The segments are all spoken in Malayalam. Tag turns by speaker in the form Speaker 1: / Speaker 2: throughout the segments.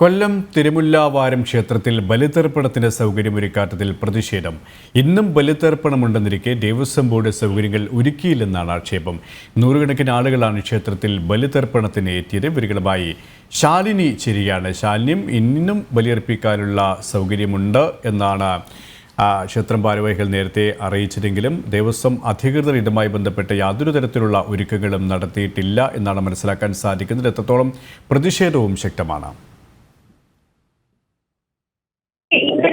Speaker 1: കൊല്ലം തിരുമുല്ലാവാരം ക്ഷേത്രത്തിൽ ബലിതർപ്പണത്തിന് സൗകര്യമൊരുക്കാത്തതിൽ പ്രതിഷേധം. ഇന്നും ബലിതർപ്പണമുണ്ടെന്നിരിക്കെ ദേവസ്വം ബോർഡ് സൗകര്യങ്ങൾ ഒരുക്കിയില്ലെന്നാണ് ആക്ഷേപം. നൂറുകണക്കിന് ആളുകളാണ് ക്ഷേത്രത്തിൽ ബലിതർപ്പണത്തിന് എത്തിയത്. ഇവരുകളുമായി ശാലിനി ചെരിയാണ്. ശാലിനിയും ഇന്നും ബലിയർപ്പിക്കാനുള്ള സൗകര്യമുണ്ട് എന്നാണ് ക്ഷേത്രം ഭാരവാഹികൾ നേരത്തെ അറിയിച്ചതെങ്കിലും ദേവസ്വം അധികൃതർ ഇതുമായി ബന്ധപ്പെട്ട് യാതൊരു തരത്തിലുള്ള ഒരുക്കങ്ങളും നടത്തിയിട്ടില്ല എന്നാണ് മനസ്സിലാക്കാൻ സാധിക്കുന്നത്. എത്രത്തോളം പ്രതിഷേധവും ശക്തമാണ്.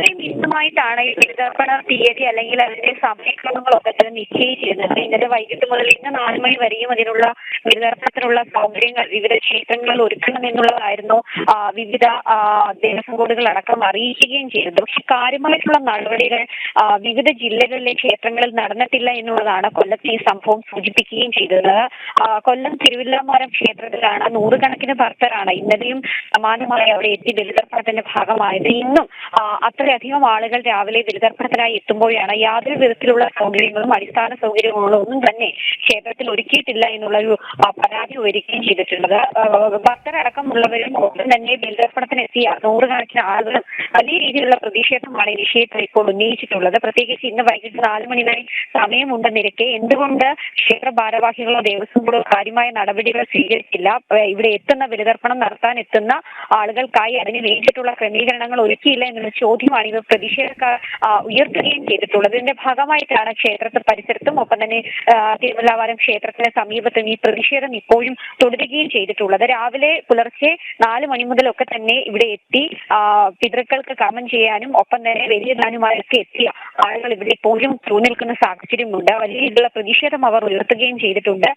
Speaker 2: ഇന്നുമായിട്ടാണ് ഈ ബലിതർപ്പണ തീയതി അല്ലെങ്കിൽ അതിന്റെ സമയക്രമങ്ങളൊക്കെ തന്നെ നിശ്ചയിച്ചിരുന്നത് ഇന്നലെ വൈകിട്ട് മുതൽ ഇന്ന് നാല് മണി വരെയും അതിനുള്ള ബലിതർപ്പണത്തിനുള്ള സൗകര്യങ്ങൾ വിവിധ ക്ഷേത്രങ്ങളിൽ ഒരുക്കണം എന്നുള്ളതായിരുന്നു വിവിധ ദേവസ്വം ബോർഡുകൾ അടക്കം അറിയിക്കുകയും ചെയ്തത്. പക്ഷെ കാര്യമായിട്ടുള്ള നടപടികൾ വിവിധ ജില്ലകളിലെ ക്ഷേത്രങ്ങളിൽ നടന്നിട്ടില്ല എന്നുള്ളതാണ് കൊല്ലത്ത് ഈ സംഭവം സൂചിപ്പിക്കുകയും ചെയ്തത്. കൊല്ലം തിരുവില്ലാമരം ക്ഷേത്രത്തിലാണ് നൂറുകണക്കിന് ഭക്തരാണ് ഇന്നലെയും സമാനമായി അവിടെ എത്തി ബലിതർപ്പണത്തിന്റെ ഭാഗമായത്. ഇന്നും ആ, അത്രയധികം ആളുകൾ രാവിലെ ബലിതർപ്പണത്തിനായി എത്തുമ്പോഴാണ് യാതൊരു വിധത്തിലുള്ള സൗകര്യങ്ങളും അടിസ്ഥാന സൗകര്യങ്ങളും ഒന്നും തന്നെ ക്ഷേത്രത്തിൽ ഒരുക്കിയിട്ടില്ല എന്നുള്ളൊരു ഒരു പരാതി ഉയരുകയും ചെയ്തിട്ടുള്ളത്. ഭക്തരടക്കമുള്ളവരും ഒപ്പം തന്നെ ബലിതർപ്പണത്തിന് എത്തിയ നൂറുകണക്കിന് ആളുകളും വലിയ രീതിയിലുള്ള പ്രതിഷേധമാണ് ഈ വിഷയത്തിൽ ഇപ്പോൾ ഉന്നയിച്ചിട്ടുള്ളത്. പ്രത്യേകിച്ച് ഇന്ന് വൈകിട്ട് നാല് മണി വരെ സമയമുണ്ടെന്നിരിക്കെ എന്തുകൊണ്ട് ക്ഷേത്ര ഭാരവാഹികളോ ദേവസ്വം ബോർഡോ കാര്യമായ നടപടികൾ സ്വീകരിച്ചില്ല? ഇവിടെ എത്തുന്ന ബലിതർപ്പണം നടത്താൻ എത്തുന്ന ആളുകൾക്കായി അതിന് വേണ്ടിയിട്ടുള്ള ക്രമീകരണങ്ങൾ ഒരുക്കിയില്ല എന്നുള്ള ചോദ്യമാണ് ഇവർ പ്രതിഷേധക്കാർ ഉയർത്തുകയും ചെയ്തിട്ടുള്ളത് ഇതിന്റെ ഭാഗമായിട്ടാണ് ക്ഷേത്രത്തെ പരിസരത്തും ഒപ്പം തന്നെ തിരുവല്ലാവാരം ക്ഷേത്രത്തിന് സമീപത്തും ഈ പ്രതിഷേധം ഇപ്പോഴും തുടരുകയും ചെയ്തിട്ടുള്ളത്. രാവിലെ പുലർച്ചെ നാല് മണി മുതലൊക്കെ തന്നെ ഇവിടെ എത്തി പിതൃക്കൾക്ക് കർമ്മം ചെയ്യാനും ഒപ്പം തന്നെ വലിയ ദാനുമാരൊക്കെ എത്തിയ ആളുകൾ ഇവിടെ ഇപ്പോഴും ക്യൂ നിൽക്കുന്ന സാഹചര്യമുണ്ട്. വലിയ രീതിയിലുള്ള പ്രതിഷേധം അവർ ഉയർത്തുകയും ചെയ്തിട്ടുണ്ട്.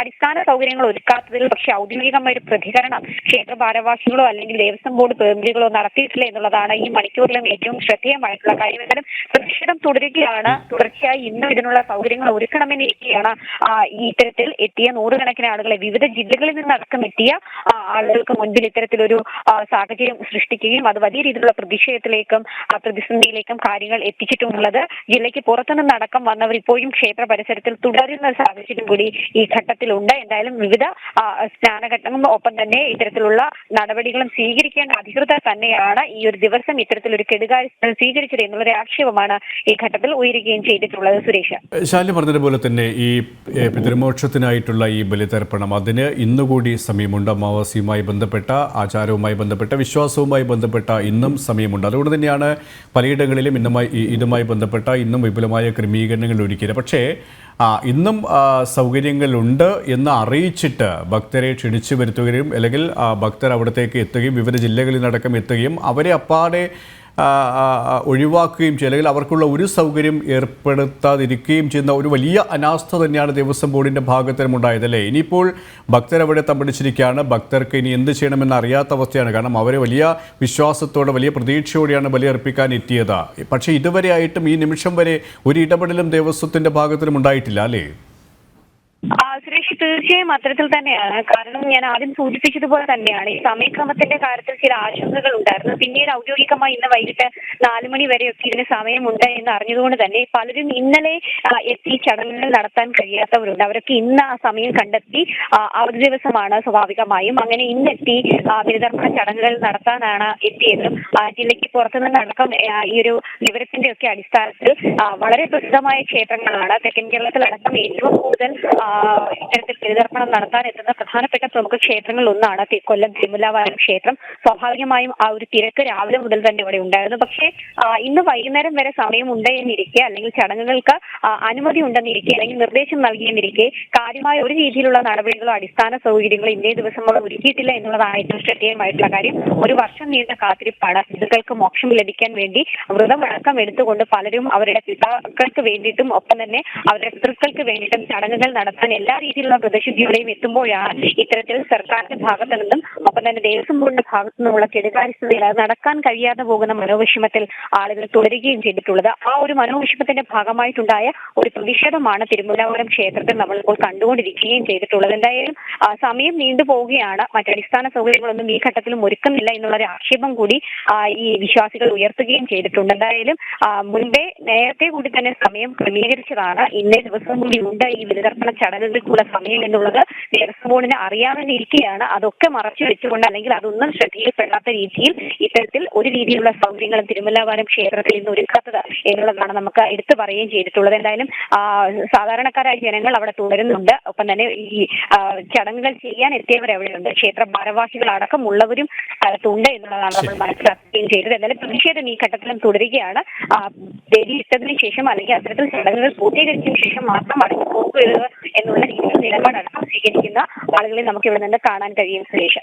Speaker 2: അടിസ്ഥാന സൗകര്യങ്ങൾ ഒരുക്കാത്തതിൽ പക്ഷെ ഔദ്യോഗികമായ ഒരു പ്രതികരണം ക്ഷേത്ര ഭാരവാഹികളോ അല്ലെങ്കിൽ ദേവസ്വം ബോർഡ് പ്രതിനിധികളോ നടത്തിയിട്ടില്ല എന്നുള്ളതാണ് ഈ മണിക്കൂറിലും ഏറ്റവും ശ്രദ്ധേയമായിട്ടുള്ള കാര്യം. എന്തായാലും പ്രതിഷേധം തുടരുകയാണ്. തുടർച്ചയായി ഇന്നും ഇതിനുള്ള സൗകര്യങ്ങൾ ഒരുക്കണമെന്നിരിക്കുകയാണ്. ഇത്തരത്തിൽ എത്തിയ നൂറുകണക്കിന് ആളുകളെ വിവിധ ജില്ലകളിൽ നിന്നടക്കം എത്തിയ ആളുകൾക്ക് മുൻപിൽ ഇത്തരത്തിലൊരു സാഹചര്യം സൃഷ്ടിക്കുകയും അത് വലിയ രീതിയിലുള്ള പ്രതിഷേധത്തിലേക്കും പ്രതിസന്ധിയിലേക്കും കാര്യങ്ങൾ എത്തിച്ചിട്ടുമുള്ളത് ജില്ലയ്ക്ക് പുറത്തുനിന്ന് അടക്കം വന്നവർ ഇപ്പോഴും ക്ഷേത്ര പരിസരത്തിൽ തുടരുന്ന സാഹചര്യം കൂടി ഈ ഘട്ടത്തിലുണ്ട്. എന്തായാലും വിവിധ സ്നാനഘട്ടങ്ങളും ഒപ്പം തന്നെ ഇത്തരത്തിലുള്ള നടപടികളും സ്വീകരിക്കേണ്ട അധികൃതർ തന്നെയാണ് ഈ ഒരു ദിവസം ഇത്തരത്തിലൊരു കെടുകാര്യസ്ഥ സ്വീകരിച്ചത് എന്നുള്ളൊരു ആക്ഷേപമാണ് ഈ ഘട്ടത്തിൽ ഉയരുകയും ചെയ്തിട്ടുള്ളത് സുരേഷ്.
Speaker 1: ശാലി പറഞ്ഞതുപോലെ തന്നെ ഈ പിതൃമോക്ഷത്തിനായിട്ടുള്ള ഈ ബലിതർപ്പണം അതിന് ഇന്നുകൂടി സമയമുണ്ട്. അമാവാസിയുമായി ബന്ധപ്പെട്ട ആചാരവുമായി ബന്ധപ്പെട്ട വിശ്വാസവുമായി ബന്ധപ്പെട്ട ഇന്നും സമയമുണ്ട്. അതുകൊണ്ട് തന്നെയാണ് പലയിടങ്ങളിലും ഇന്നുമായി ഇതുമായി ബന്ധപ്പെട്ട ഇന്നും വിപുലമായ ക്രമീകരണങ്ങൾ ഒരുക്കിയത്. പക്ഷേ ഇന്നും സൗകര്യങ്ങളുണ്ട് എന്ന് അറിയിച്ചിട്ട് ഭക്തരെ ക്ഷണിച്ചു വരുത്തുകയും അല്ലെങ്കിൽ ഭക്തർ അവിടത്തേക്ക് എത്തുകയും വിവിധ ജില്ലകളിൽ നിന്നടക്കം എത്തുകയും അവരെ അപ്പാടെ ഒഴിവാക്കുകയും ചെയ്യും. അല്ലെങ്കിൽ അവർക്കുള്ള ഒരു സൗകര്യം ഏർപ്പെടുത്താതിരിക്കുകയും ചെയ്യുന്ന ഒരു വലിയ അനാസ്ഥ തന്നെയാണ് ദേവസ്വം ബോർഡിന്റെ ഭാഗത്തിനും ഉണ്ടായത് അല്ലേ ഇനിയിപ്പോൾ ഭക്തരവിടെ തമ്പടിച്ചിരിക്കുകയാണ്. ഭക്തർക്ക് ഇനി എന്ത് ചെയ്യണമെന്ന് അറിയാത്ത അവസ്ഥയാണ്. കാരണം അവരെ വലിയ വിശ്വാസത്തോടെ വലിയ പ്രതീക്ഷയോടെയാണ് ബലിയർപ്പിക്കാൻ എത്തിയത്. പക്ഷേ ഇതുവരെ ആയിട്ടും ഈ നിമിഷം വരെ ഒരു ഇടപെടലും ദേവസ്വത്തിന്റെ ഭാഗത്തിനും ഉണ്ടായിട്ടില്ല അല്ലേ?
Speaker 2: തീർച്ചയായും അത്തരത്തിൽ തന്നെയാണ്. കാരണം ഞാൻ ആദ്യം സൂചിപ്പിച്ചതുപോലെ തന്നെയാണ്. ഈ സമയക്രമത്തിന്റെ കാര്യത്തിൽ ചില ആശങ്കകൾ ഉണ്ടായിരുന്നു. പിന്നീട് ഔദ്യോഗികമായി ഇന്ന് വൈകിട്ട് നാലുമണി വരെയൊക്കെ ഇതിന് സമയമുണ്ട് എന്ന് അറിഞ്ഞതുകൊണ്ട് തന്നെ പലരും ഇന്നലെ എത്തി ചടങ്ങുകൾ നടത്താൻ കഴിയാത്തവരുണ്ട്. അവരൊക്കെ ഇന്ന് ആ സമയം കണ്ടെത്തി അവധി ദിവസമാണ് സ്വാഭാവികമായും അങ്ങനെ ഇന്നെത്തി ബലിതർപ്പണ ചടങ്ങുകൾ നടത്താനാണ് എത്തിയതും ജില്ലയ്ക്ക് പുറത്തുനിന്ന് അടക്കം ഈ ഒരു വിവരത്തിന്റെ ഒക്കെ അടിസ്ഥാനത്തിൽ വളരെ പ്രസിദ്ധമായ ക്ഷേത്രങ്ങളാണ് തെക്കൻ കേരളത്തിലടക്കം ഏറ്റവും കൂടുതൽ ബലിതർപ്പണം നടത്താൻ എത്തുന്ന പ്രധാനപ്പെട്ട പ്രമുഖ ക്ഷേത്രങ്ങളിൽ ഒന്നാണ് കൊല്ലം തിരുമുല്ലാവാരം ക്ഷേത്രം. സ്വാഭാവികമായും ആ ഒരു തിരക്ക് രാവിലെ മുതൽ തന്നെ ഇവിടെ ഉണ്ടായിരുന്നു. പക്ഷേ ഇന്ന് വൈകുന്നേരം വരെ സമയമുണ്ട് എന്നിരിക്കെ അല്ലെങ്കിൽ ചടങ്ങുകൾക്ക് അനുമതി ഉണ്ടെന്നിരിക്കെ അല്ലെങ്കിൽ നിർദ്ദേശം നൽകിയെന്നിരിക്കെ കാര്യമായ ഒരു രീതിയിലുള്ള നടപടികളോ അടിസ്ഥാന സൗകര്യങ്ങളോ ഇന്നേ ദിവസങ്ങളോ ഒരുക്കിയിട്ടില്ല എന്നുള്ളതാണ് ഏറ്റവും ശ്രദ്ധേയമായിട്ടുള്ള കാര്യം. ഒരു വർഷം നീണ്ട കാത്തിരിപ്പാണ്. ഹിന്ദുക്കൾക്ക് മോക്ഷം ലഭിക്കാൻ വേണ്ടി വ്രതം അടക്കം എടുത്തുകൊണ്ട് പലരും അവരുടെ പിതാക്കൾക്ക് വേണ്ടിയിട്ടും ഒപ്പം തന്നെ അവരുടെ പിതൃക്കൾക്ക് വേണ്ടിയിട്ടും ചടങ്ങുകൾ നടത്താൻ എല്ലാ രീതിയിലുള്ള പ്രതിശുദ്ധിയോടെയും എത്തുമ്പോഴാണ് ഇത്തരത്തിൽ സർക്കാരിന്റെ ഭാഗത്തു നിന്നും ഒപ്പം തന്നെ ദേവസ്വം ബോർഡിന്റെ ഭാഗത്തു നിന്നുമുള്ള കെടുകാര്യസ്ഥതയിൽ അത് നടക്കാൻ കഴിയാതെ പോകുന്ന മനോവിഷമത്തിൽ ആളുകൾ തുടരുകയും ചെയ്തിട്ടുള്ളത്. ആ ഒരു മനോവിഷമത്തിന്റെ ഭാഗമായിട്ടുണ്ടായ ഒരു പ്രതിഷേധമാണ് തിരുമുല്ലാപുരം ക്ഷേത്രത്തിൽ നമ്മൾ ഇപ്പോൾ കണ്ടുകൊണ്ടിരിക്കുകയും ചെയ്തിട്ടുള്ളത്. എന്തായാലും സമയം നീണ്ടു പോവുകയാണ്. മറ്റടിസ്ഥാന സൗകര്യങ്ങളൊന്നും ഈ ഘട്ടത്തിലും ഒരുക്കുന്നില്ല എന്നുള്ള ഒരു ആക്ഷേപം കൂടി ഈ വിശ്വാസികൾ ഉയർത്തുകയും ചെയ്തിട്ടുണ്ട്. എന്തായാലും മുൻപേ നേരത്തെ കൂടി തന്നെ സമയം ക്രമീകരിച്ചതാണ്. ഇന്നേ ദിവസം കൂടി ഉണ്ട് ഈ ബലിതർപ്പണ ചടങ്ങുകൾക്കുള്ള സമയം. സമയം എന്നുള്ളത് ദേവസ്വം ബോർഡിന് അറിയാമെന്നിരിക്കെയാണ് അതൊക്കെ മറച്ചു വെച്ചുകൊണ്ട് അല്ലെങ്കിൽ അതൊന്നും ശ്രദ്ധയിൽപ്പെടാത്ത രീതിയിൽ ഇത്തരത്തിൽ ഒരു രീതിയിലുള്ള സൗകര്യങ്ങളും തിരുമലവാരം ക്ഷേത്രത്തിൽ ഇന്ന് ഒരുക്കാത്തത് എന്നുള്ളതാണ് നമുക്ക് എടുത്തു പറയുകയും ചെയ്തിട്ടുള്ളത്. എന്തായാലും സാധാരണക്കാരായ ജനങ്ങൾ അവിടെ തുടരുന്നുണ്ട്. ഒപ്പം തന്നെ ഈ ചടങ്ങുകൾ ചെയ്യാൻ എത്തിയവർ എവിടെയുണ്ട്? ക്ഷേത്ര ഭാരവാഹികൾ അടക്കമുള്ളവരും സ്ഥലത്തുണ്ട് എന്നുള്ളതാണ് നമ്മൾ മനസ്സിലാക്കുകയും ചെയ്തത്. എന്തായാലും പ്രതിഷേധം ഈ ഘട്ടത്തിലും തുടരുകയാണ്. ബലി ഇട്ടതിന് ശേഷം അല്ലെങ്കിൽ അത്തരത്തിൽ ചടങ്ങുകൾ പൂർത്തീകരിച്ചതിന് ശേഷം മാത്രം മടങ്ങി പോകരുത് എന്നുള്ള രീതിയിൽ നിലപാടടക്കം സ്വീകരിക്കുന്ന ആളുകളെ നമുക്ക് ഇവിടെ നിന്ന് കാണാൻ കഴിയും സുരേഷ്.